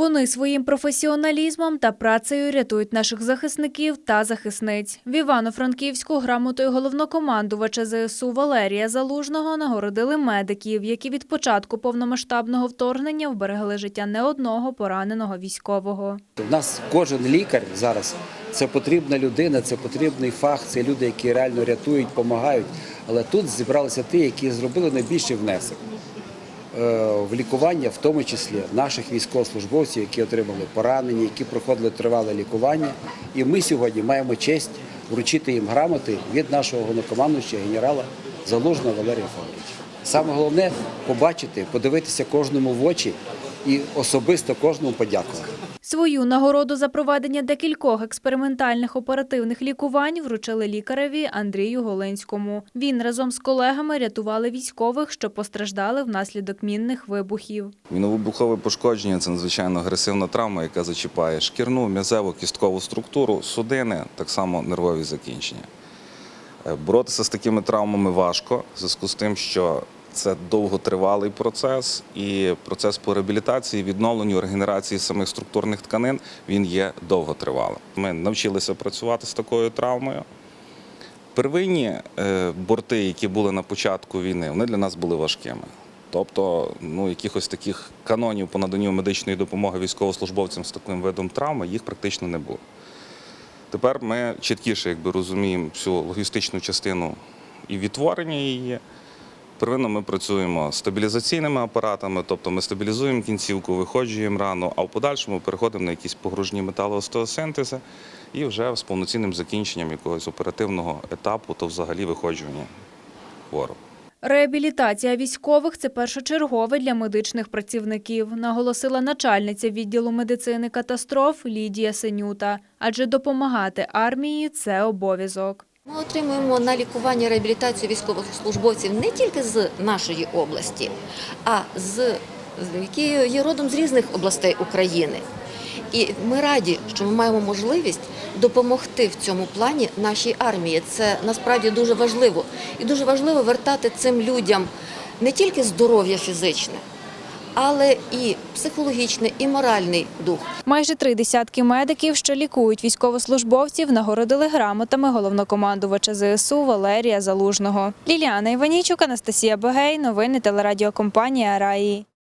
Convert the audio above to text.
Вони своїм професіоналізмом та працею рятують наших захисників та захисниць. В Івано-Франківську грамотою головнокомандувача ЗСУ Валерія Залужного нагородили медиків, які від початку повномасштабного вторгнення вберегли життя не одного пораненого військового. У нас кожен лікар зараз це потрібна людина, це потрібний фах, це люди, які реально рятують, допомагають. Але тут зібралися ті, які зробили найбільший внесок в лікування, в тому числі наших військовослужбовців, які отримали поранення, які проходили тривале лікування. І ми сьогодні маємо честь вручити їм грамоти від нашого головнокомандуючого генерала Залужного Валерія Федоровича. Саме головне побачити, подивитися кожному в очі і особисто кожному подякувати. Свою нагороду за проведення декількох експериментальних оперативних лікувань вручили лікареві Андрію Голинському. Він разом з колегами рятували військових, що постраждали внаслідок мінних вибухів. Міновибухове пошкодження це надзвичайно агресивна травма, яка зачіпає шкірну, м'язеву, кісткову структуру, судини, так само нервові закінчення. Боротися з такими травмами важко, в зв'язку з тим, що це довготривалий процес, і процес по реабілітації, відновленню, регенерації самих структурних тканин він є довготривалим. Ми навчилися працювати з такою травмою. Первинні е, борти, які були на початку війни, вони для нас були важкими. Тобто, ну, якихось таких канонів по наданню медичної допомоги військовослужбовцям з таким видом травми їх практично не було. Тепер ми чіткіше якби, розуміємо всю логістичну частину і відтворення її. Первинно ми працюємо стабілізаційними апаратами, тобто ми стабілізуємо кінцівку, виходжуємо рану, а в подальшому переходимо на якісь погружні металоостеосинтези і вже з повноцінним закінченням якогось оперативного етапу, то взагалі виходжування хворого. Реабілітація військових це першочергове для медичних працівників, наголосила начальниця відділу медицини катастроф Лідія Сенюта. Адже допомагати армії це обов'язок. Ми отримуємо на лікування реабілітацію військовослужбовців не тільки з нашої області, а з які є родом з різних областей України. І ми раді, що ми маємо можливість допомогти в цьому плані нашій армії. Це насправді дуже важливо. І дуже важливо вертати цим людям не тільки здоров'я фізичне, але і психологічний, і моральний дух. Майже три десятки медиків, що лікують військовослужбовців, нагородили грамотами головнокомандувача ЗСУ Валерія Залужного. Ліліана Іванічук, Анастасія Бегей. Новини телерадіокомпанія Раї.